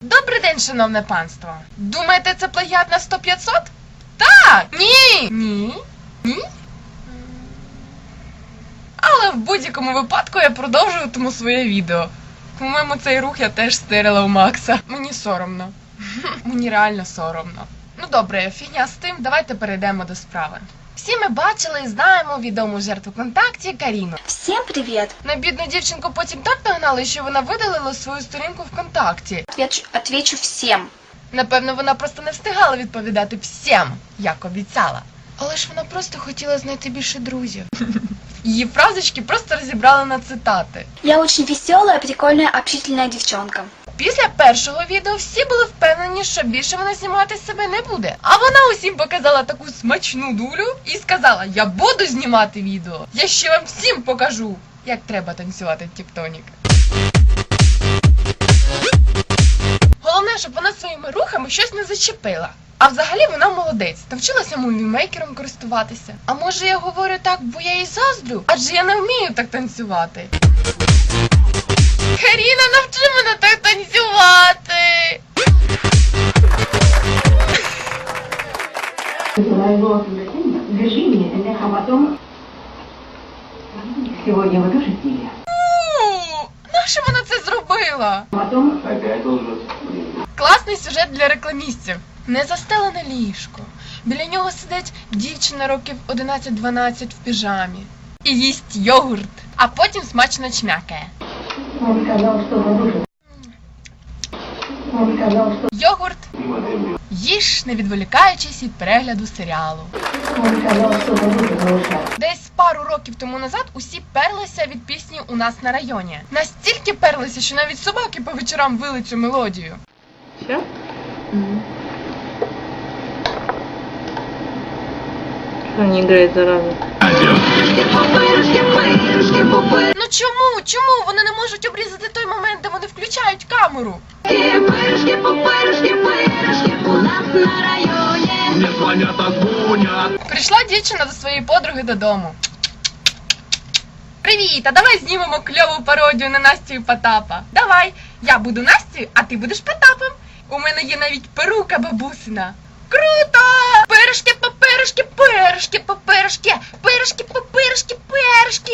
Добрий день, шановне панство. Думаєте, це плагіат на 100-500? Так! Ні! Ні? Ні? Але в будь-якому випадку я продовжуватиму своє відео. По-моєму, цей рух я теж стерила у Макса. Мені соромно. Мені реально соромно. Ну добре, фігня з тим, давайте перейдемо до справи. Всі ми бачили і знаємо відому жертву ВКонтакті Каріну. Всем привет! На бідну дівчинку потім так нагнали, що вона видалила свою сторінку ВКонтакті. Отвечу, отвечу всем. Напевно, вона просто не встигала відповідати всім, як обіцяла. Але ж вона просто хотіла знайти більше друзів. Її фразочки просто розібрали на цитати. Я очень веселая, прикольная, общительная девчонка. Після першого відео всі були впевнені, що більше вона знімати себе не буде. А вона усім показала таку смачну дулю і сказала: Я буду знімати відео. Я ще вам всім покажу, як треба танцювати тіктонік. Головне, щоб вона своїми рухами щось не зачепила. А взагалі вона молодець, навчилася мувімейкером користуватися. А може я говорю так, бо я їй заздрю? Адже я не вмію так танцювати. Каріна, навчи мене так танцювати. Движения энергопотом сегодня вы тоже. Нащо вона це зробила? Потом Опять. Класний сюжет для рекламістів. Незастелене ліжко. Біля нього сидить дівчина років 11-12 в піжамі. І їсть йогурт, а потім смачно чмякає. Он сказал, что подушит. Он сказал, что Йогурт їж, не відволікаючись від перегляду серіалу. он сказал, что подушит. Десь пару років тому назад усі перлися від пісні у нас на районі. Настільки перлися, що навіть собаки по вечорам вили цю мелодію. Что не играет зараза? Ну чому? Чому вони не можуть обрізати той момент, де вони включають камеру? Не звонят, а звонят. Прийшла дівчина до своєї подруги додому. Привіт, а давай знімемо кльову пародію на Настю і Потапа. Давай, я буду Настю, а ти будеш Потапом. У мене є навіть перука бабусина. Круто! Першки, першки, папершки, першки, папершки, першки.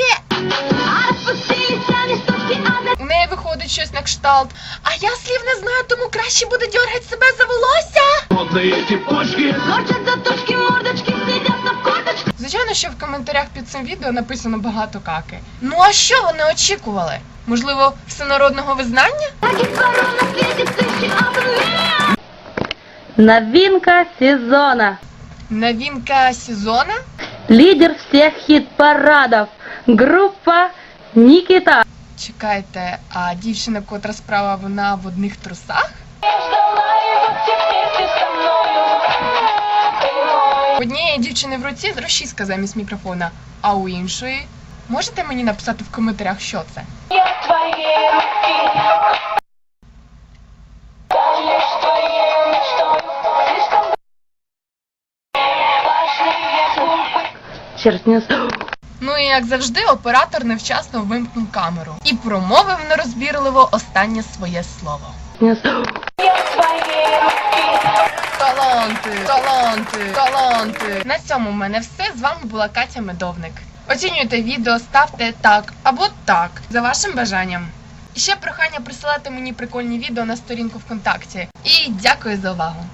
У неї виходить щось на кшталт. А я слів не знаю, тому краще буде дьоргати себе за волосся. Звичайно, що в коментарях під цим відео написано багато каки. Ну а що вони очікували? Можливо, всенародного визнання? Новинка сезона. Новинка сезона? Лидер всех хит-парадов. Группа Никита. Чекайте, а дівчина, котра справа, вона в одних трусах? У однієї дівчини в руці розчіска замість мікрофона, а у іншої. Можете мені написати в коментарях, що це? Черт не Ну і як завжди, оператор невчасно вимкнув камеру і промовив нерозбірливо останнє своє слово. Таланти, таланти, таланти. На цьому в мене все. З вами була Катя Медовник. Оцінюйте відео, ставте так або так за вашим бажанням. І ще прохання присилати мені прикольні відео на сторінку ВКонтакті. І дякую за увагу.